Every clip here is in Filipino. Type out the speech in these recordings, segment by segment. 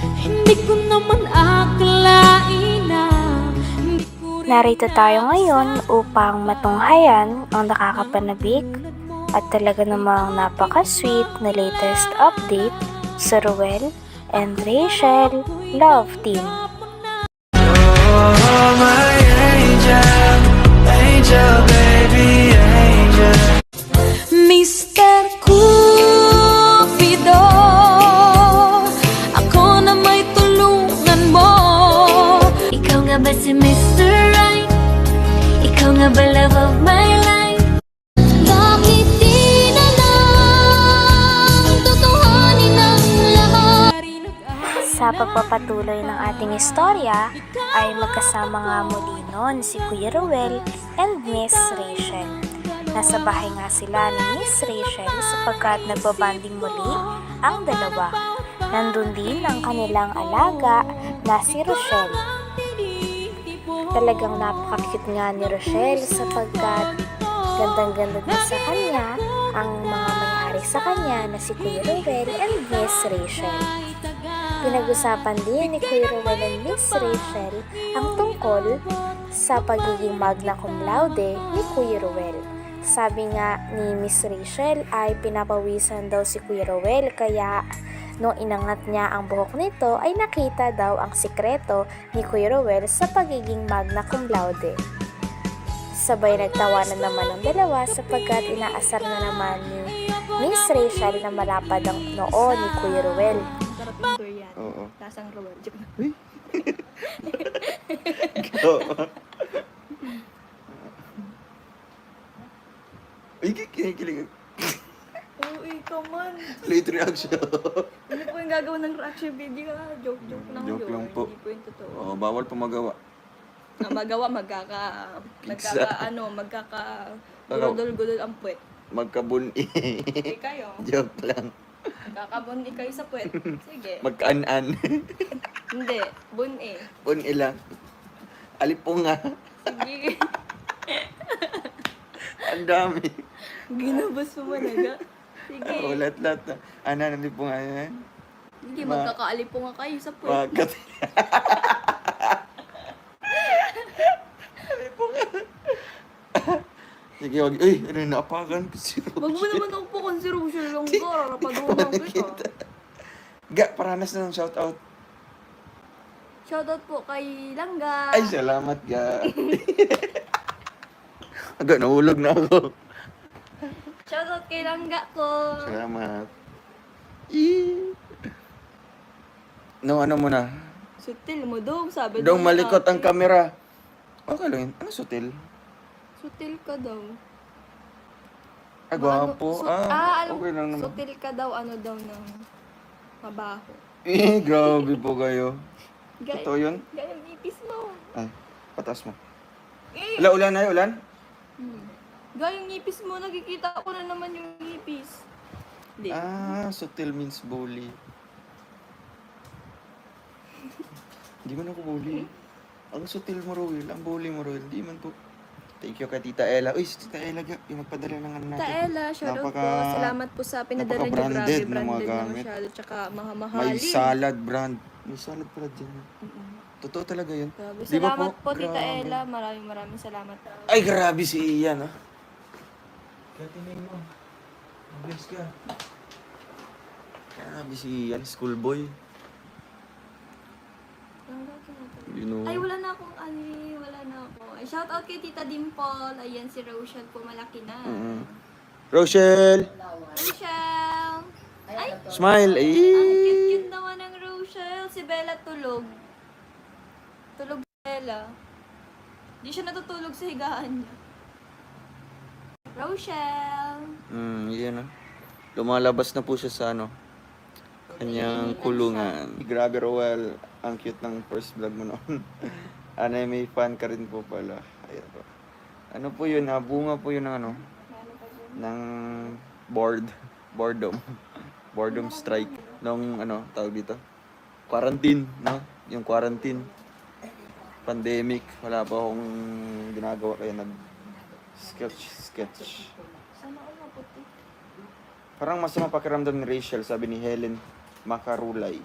Hindi ko naman akalain na Narito tayo ngayon upang matunghayan ang nakakapanabik at talaga namang napaka-sweet na latest update sa Ruel and Rachel Love Team. Oh, my pagpapatuloy ng ating istorya ay magkasama nga muli noon si Kuya Ruel and Miss Rachel. Nasa bahay nga sila ni Miss Rachel sapagkat nagbabanding muli ang dalawa. Nandun din ang kanilang alaga na si Rochelle. Talagang napaka-cute nga ni Rochelle sapagkat gandang-ganda din sa kanya ang mga may-ari sa kanya na si Kuya Ruel and Miss Rachel. Pinag-usapan din ni Kuya Ruel and Miss Rachel ang tungkol sa pagiging magna cum laude ni Kuya Ruel. Sabi nga ni Miss Rachel ay pinapawisan daw si Kuya Ruel kaya nung inangat niya ang buhok nito ay nakita daw ang sikreto ni Kuya Ruel sa pagiging magna cum laude. Sabay nagtawanan naman ang dalawa sapagkat inaasar na naman ni Miss Rachel na malapad ang noo ni Kuya Ruel. Durian. Oo. Lasang rawal. Joke lang. Ay, kinikilig. Oo, ikaw man. Late reaction. Hindi po yung gagawin ng reaction video. ah. Joke, joke lang Joke yun. lang po. Hindi po yung totoo. Oo, bawal pa magawa. Ang magawa, magkaka... Pizza. Magkaka, ano, magkaka... Gudol-gudol ang puwet. Magkabuni. Okay kayo. Joke lang. Magkakabundi kayo sa puwet. Sige. Magkaan-an. Hindi. Bun eh. Buni lang. Alipunga. Sige. Ang dami. Ginabas mo managa. Sige. Oo, lahat-lahat. na. Ano, nalipunga yan? Sige, Ma- magkakaalipo nga kayo sa puwet. Magkat. Sige, wag. Uy, ano, naapagan ko si Wag mo naman ako po consideration lang ka. Rapadunan kita. Ga, paranas na ng shoutout. Shoutout po kay Langga. Ay, salamat ga. Aga, nahulog na ako. Shoutout kay Langga ko. Salamat. Eee. No, ano mo na? Sutil mo dong, sabi Dong malikot ang ate. kamera. Okay lang yun. Ano sutil? Sutil ka daw. Ah, gwapo. Su- Ah, alam, okay lang naman. Sutil ka daw, ano daw ng mabaho. Eh, grabe po kayo. Gaya, Totoo yun? gaya ang ipis mo. Ay, patas mo. Eh, Wala, ulan na ulan? hmm. Gaya ang ipis mo, nakikita ko na naman yung ipis. Hindi. Ah, sutil means bully. Hindi man ako bully. Ang sutil mo, Roel. Ang bully mo, Roel. Hindi man po. Thank you kay Tita Ella. Uy, si Tita Ella, ga, yung nagpadala ng ano natin. Taela, shoutout Napaka- po. Salamat po sa pinadala niyo. napaka-branded Grabe, ng mga branded na gamit. masyado. Tsaka mga May mahalin. salad brand. May salad pala dyan. Totoo talaga yun. Grabe. Di ba Salamat po, Tita Grabe. Ella. Maraming maraming salamat. Ay, grabe si Ian, ah. Kaya tingnan mo. Mabilis ka. Grabe si Ian, schoolboy. You know. Ay, wala na akong ani, wala na ako. Ay, shout out kay Tita Dimple. Ayan, si Rochelle po, malaki na. Mm-mm. Rochelle! Rochelle! Ay, Smile! Ay! ang cute-cute naman ng Rochelle. Si Bella tulog. Tulog si Bella. Di siya natutulog sa higaan niya. Rochelle! Hmm, yan ah. Lumalabas na po siya sa ano, kanyang kulungan. Grabe Roel, ang cute ng first vlog mo noon. ano, may fan ka rin po pala. Ayan po. Ano po yun ah, bunga po yun ng ano, ng board, boredom. boredom strike. Nung ano, tawag dito? Quarantine, no? Yung quarantine. Pandemic. Wala pa akong ginagawa kaya nag sketch, sketch. Parang masama pakiramdam ni Rachel, sabi ni Helen Macarulay.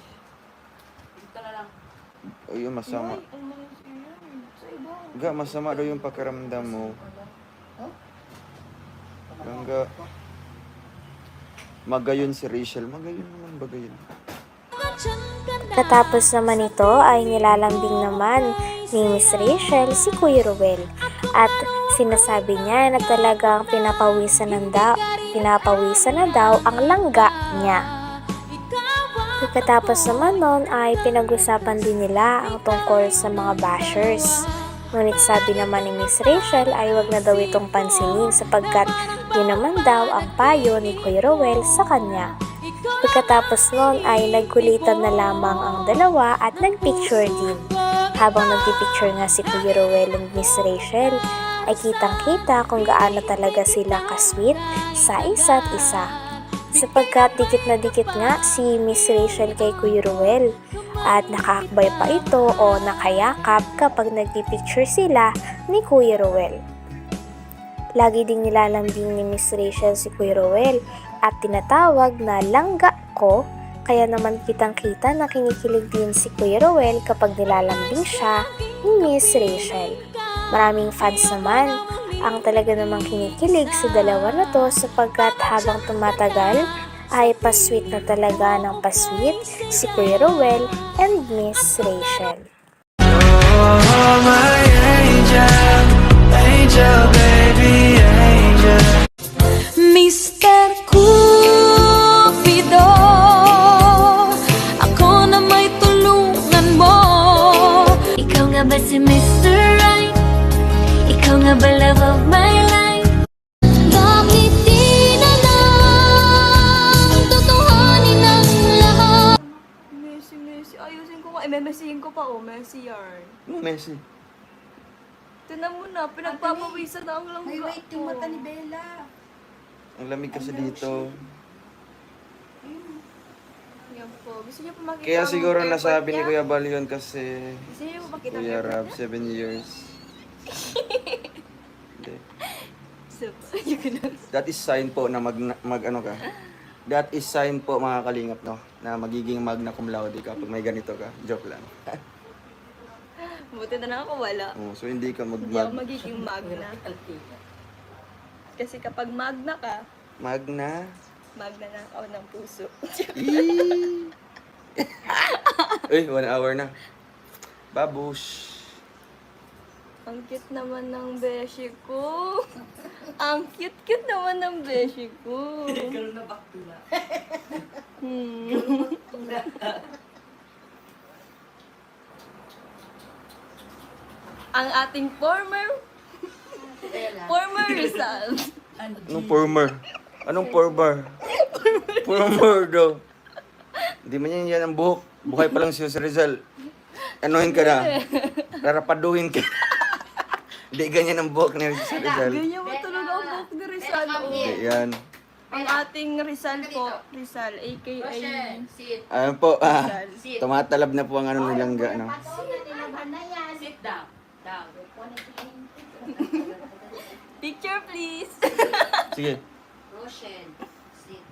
O yun, masama. Ay, ang mga yan. Sa iba. Ga, masama daw yung pakiramdam mo. Langga. Magayon si Rachel. Magayon naman bagayon. Katapos naman ito ay nilalambing naman ni Miss Rachel si Kuya Ruel at sinasabi niya na talagang pinapawisan na daw, pinapawisan na daw ang langga niya. Pagkatapos naman nun ay pinag-usapan din nila ang tungkol sa mga bashers. Ngunit sabi naman ni Miss Rachel ay wag na daw itong pansinin sapagkat yun naman daw ang payo ni Kuya Ruel sa kanya. Pagkatapos nun ay nagkulitan na lamang ang dalawa at nagpicture din. Habang nagpipicture nga si Kuya Rowell and Miss Rachel, ay kitang-kita kung gaano talaga sila kasweet sa isa't isa. Sapagkat dikit na dikit nga si Miss Rachel kay Kuya Rowell at nakakbay pa ito o nakayakap kapag nagpipicture sila ni Kuya Rowell. Lagi ding nilalambing ni Miss Rachel si Kuya Rowell at tinatawag na langga ko kaya naman kitang kita na kinikilig din si Kuya Rowell kapag nilalambing siya ni Miss Rachel. Maraming fans naman ang talaga namang kinikilig sa dalawa na to sapagkat habang tumatagal ay pasweet na talaga ng pasweet si Kuya Rowell and Miss Rachel. Oh, my angel, angel, baby, angel. Mr. Cupido Ako na may tulungan mo Ikaw nga ba si Mr. Right? Ikaw nga ba love of my life? Memesihin ko pa, oh. Messi yarn. Ano, Messi? Tinan mo na, pinagpapawisan na ang langga May white yung ko. mata ni Bella. Ang lamig kasi dito. Yan po. Gusto niyo pa makita Kaya ang siguro effort nasabi ni niya? Kuya Bal yun kasi Gusto niyo pa makita ang Kuya effort Rab, niya? 7 years. Hindi. So, yun lang. That is sign po na mag, mag ano ka. That is sign po mga kalingap no na magiging magna cum laude ka pag may ganito ka. Joke lang. Buti na lang ako wala. Oh, so hindi ka mag, Hindi ako mag magiging magna. Kasi kapag magna ka, magna. magna na ako ng puso. Eee! Uy, one hour na. Babush. Ang cute naman ng beshi ko. Ang cute-cute naman ng beshi ko. Girl na bakula. Hmm. Ang ating former former Rizal. Anong former? Anong former? former daw. Hindi man yan yan ang buhok. Buhay pa lang si Jose Rizal. Anuhin ka na. Rarapaduhin ka. Hindi ganyan ang buhok ni Jose Rizal. Ganyan mo talaga ang buhok ni Hindi yan. Ang ating Rizal po, Rizal, aka Ano po, ah, tumatalab na po ang ano nilang ga, ano. Sit down. Down. Picture please. Sige. Roshan. Sit.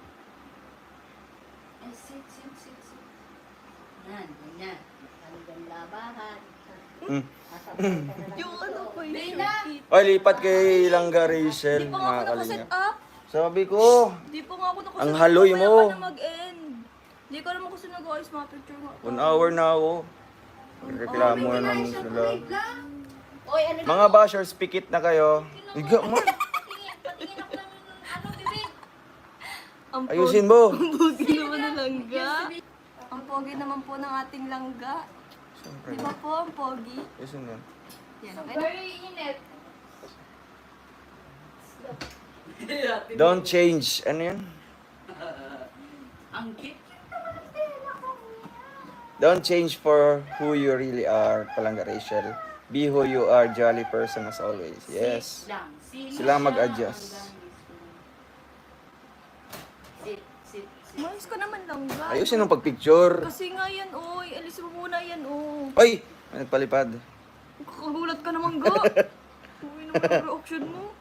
Eh, sit, sit, sit, sit. Yan, ganyan. Talagang labahan. Mm. Yung ano yung short Oy, lipat kay Langga Rachel, Di pa nga ako nakaset up. Sabi ko, Di pa nga ako nakaset Ang haloy mo. ka na mag-end. Di ko naman kasi nag-ayos mga picture nga. one hour na ako. Reklamo na naman sila. Oy, ano Mga bashers, pikit na kayo. Higa mo. Ang Ayusin mo. Ang pogi naman ng langga. Ang pogi naman po ng ating langga. Di ba po ang pogi? Ayusin mo. Yan, okay na. Don't change. Ano? Ang cute. Don't change for who you really are, Palangga Rachel. Be who you are, jolly person as always. Yes. Sit lang. Sila lang. mag-adjust. Sit, sit, sit. Mayos ka naman langga. Ayusin ang pagpicture. Kasi nga yan, oy. Alis mo muna yan, oh. Oy! May nagpalipad. Kakagulat ka naman, ga. Uy naman ang reaction mo.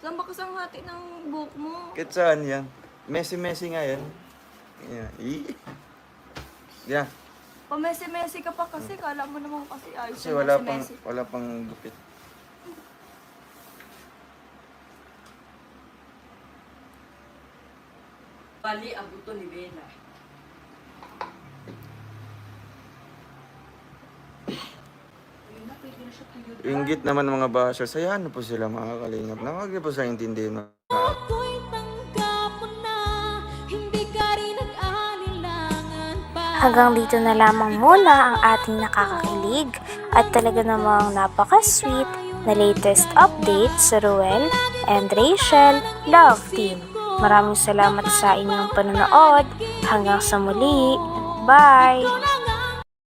Saan ba kasang hati ng buhok mo? Kahit saan yan? Messy-messy nga yan. Yeah. Ih. Yeah. Pamesi-mesi ka pa kasi, kala mo naman kasi ayos Kasi yung wala pang, mesi-mesi. wala pang gupit. Bali, abuto ni Bella. Inggit naman ng mga bashers. Hayaan na po sila mga kalingap. Na huwag niyo po sa intindihin. Hanggang dito na lamang muna ang ating nakakakilig at talaga namang napaka-sweet na latest update sa Ruel and Rachel Love Team. Maraming salamat sa inyong panonood. Hanggang sa muli. Bye!